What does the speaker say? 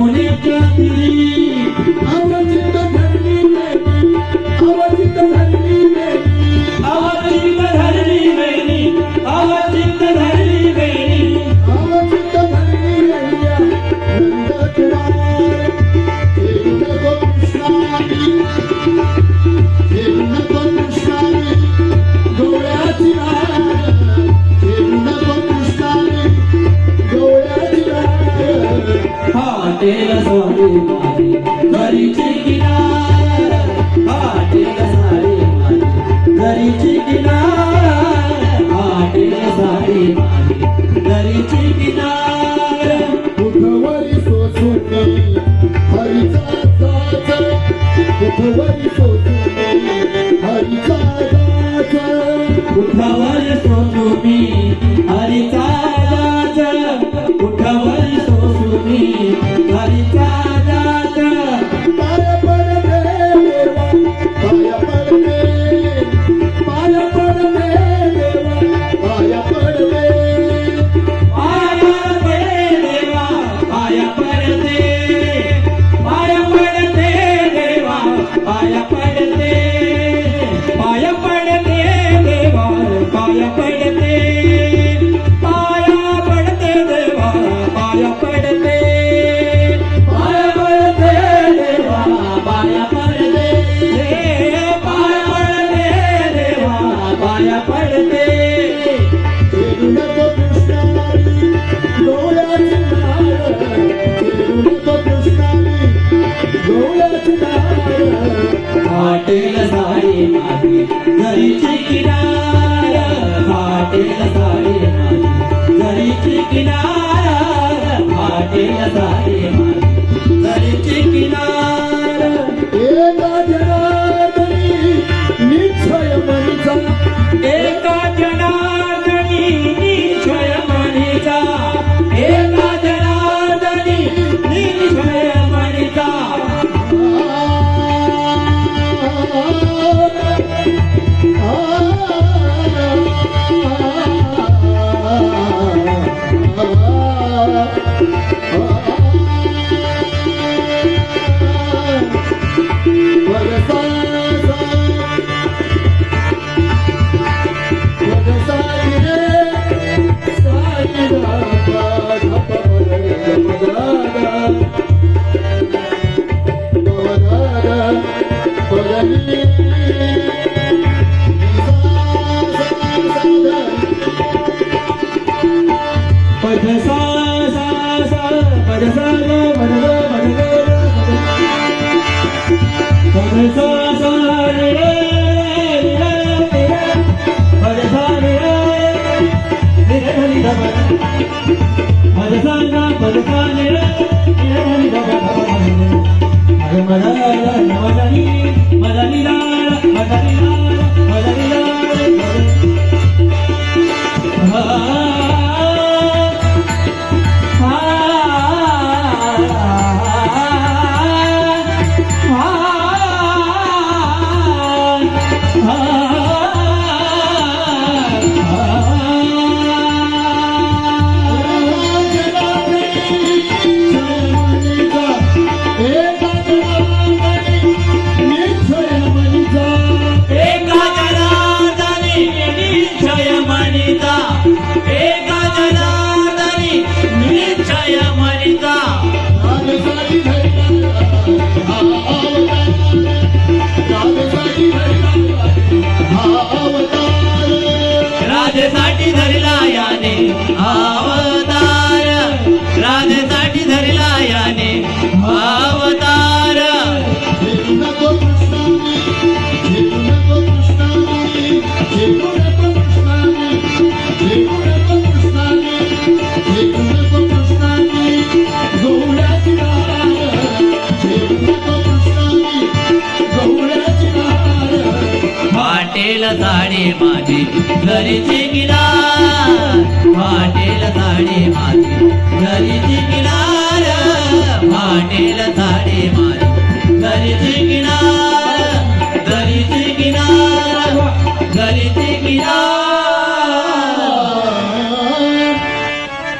boneca de Yeah. जरीचे किनारा फाटेल सारे माझी जरीचे किनारा फाटेल பதசான பதசான वाटेल झाडे माझे. घरीचे किनार वाटेल झाडे माझे. घरीचे किनार वाटेल झाडे माझे.